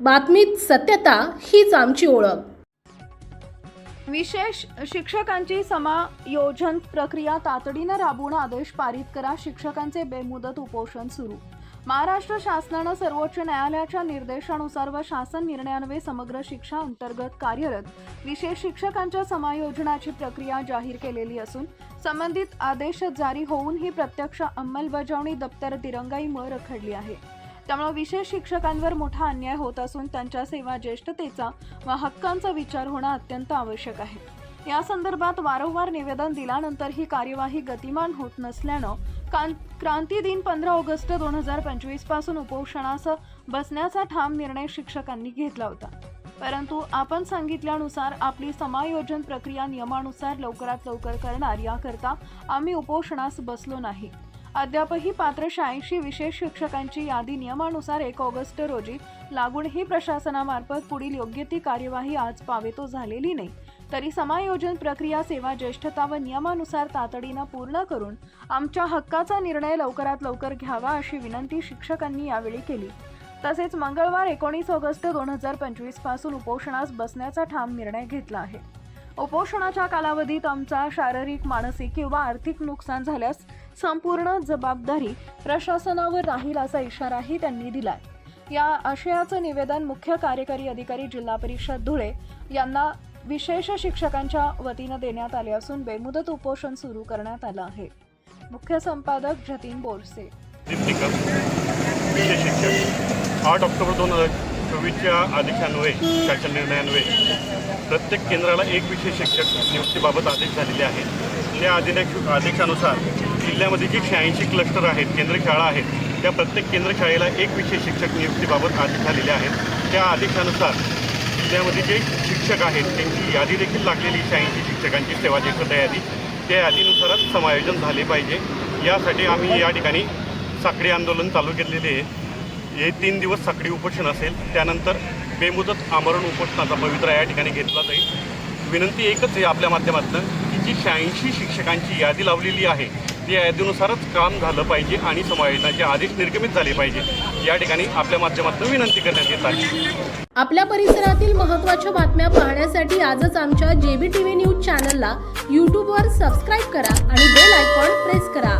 बातमीत सत्यता हीच आमची ओळख. विशेष शिक्षकांची समायोजन प्रक्रिया तातडीनं राबवून आदेश पारित करा. शिक्षकांचे बेमुदत उपोषण सुरू. महाराष्ट्र शासनानं सर्वोच्च न्यायालयाच्या निर्देशानुसार व शासन निर्णयान्वये समग्र शिक्षा अंतर्गत कार्यरत विशेष शिक्षकांच्या समायोजनाची प्रक्रिया जाहीर केलेली असून संबंधित आदेश जारी होऊन ही प्रत्यक्ष अंमलबजावणी दप्तर दिरंगाईमुळे रखडली आहे. त्यामुळे विशेष शिक्षकांवर मोठा अन्याय होत असून त्यांच्या सेवा ज्येष्ठतेचा व हक्कांचा विचार होणं अत्यंत आवश्यक आहे. या संदर्भात वारंवार निवेदन दिल्यानंतर ही कार्यवाही गतिमान होत नसल्यानं कां क्रांती दिन पंधरा ऑगस्ट दोन हजार पंचवीसपासून उपोषणास बसण्याचा ठाम निर्णय शिक्षकांनी घेतला होता. परंतु आपण सांगितल्यानुसार आपली समायोजन प्रक्रिया नियमानुसार लवकरात लवकर करणार याकरता आम्ही उपोषणास बसलो नाही. अद्यापही पात्र शहाऐंशी विशेष शिक्षकांची यादी नियमानुसार एक ऑगस्ट रोजी लागूनही प्रशासनामार्फत पुढील योग्य ती कार्यवाही आज पावेतो झालेली नाही. तरी समायोजन प्रक्रिया सेवा ज्येष्ठता व नियमानुसार तातडीनं पूर्ण करून आमच्या हक्काचा निर्णय लवकरात लवकर घ्यावा अशी विनंती शिक्षकांनी यावेळी केली. तसेच मंगळवार एकोणीस ऑगस्ट दोन हजार पंचवीसपासून उपोषणास बसण्याचा ठाम निर्णय घेतला आहे. उपोषणाच्या कालावधीत आमचा शारीरिक मानसिक किंवा आर्थिक नुकसान झाल्यास संपूर्ण जबाबदारी प्रशासनावर राहील असा इशाराही त्यांनी दिलाय. या आशयाचं निवेदन मुख्य कार्यकारी अधिकारी जिल्हा परिषद धुळे यांना विशेष शिक्षकांच्या वतीनं देण्यात आले असून बेमुदत उपोषण सुरू करण्यात आलं आहे. मुख्य संपादक जतीन बोरसे. विशेष शिक्षक. आठ ऑक्टोबर दोन हजार चोवीसच्या आदेशान्वये शासन निर्णयान्वये प्रत्येक केंद्राला एक विशेष शिक्षक नियुक्तीबाबत आदेश झालेले आहेत. त्या आदेश आदेशानुसार जिल्ह्यामध्ये जी शहाऐंशी क्लस्टर आहेत केंद्र शाळा आहेत त्या प्रत्येक केंद्र शाळेला एक विशेष शिक्षक नियुक्तीबाबत आदेश झालेले आहेत. त्या आदेशानुसार जिल्ह्यामध्ये जे शिक्षक आहेत त्यांची यादी देखील लागलेली शहाऐंशी शिक्षकांची सेवा ज्येष्ठता यादी त्या यादीनुसारच समायोजन झाले पाहिजे. यासाठी आम्ही या ठिकाणी साखळी आंदोलन चालू केलेले आहे. हे तीन दिवस साखळी उपोषण असेल त्यानंतर बेमुदत आमरण उपोषणाचा पवित्रा या ठिकाणी घेतला जाईल. विनंती एकच आहे आपल्या माध्यमातून की जी शहाऐंशी शिक्षकांची यादी लावलेली आहे त्या यादीनुसारच काम झालं पाहिजे आणि समायोजनाचे आदेश निर्गमित झाले पाहिजे. या ठिकाणी आपल्या माध्यमातून विनंती करण्यात येत आहे. आपल्या परिसरातील महत्त्वाच्या बातम्या पाहण्यासाठी आजच आमच्या जेबी टी व्ही न्यूज चॅनलला यूट्यूबवर सबस्क्राईब करा आणि बेल आयकॉन प्रेस करा.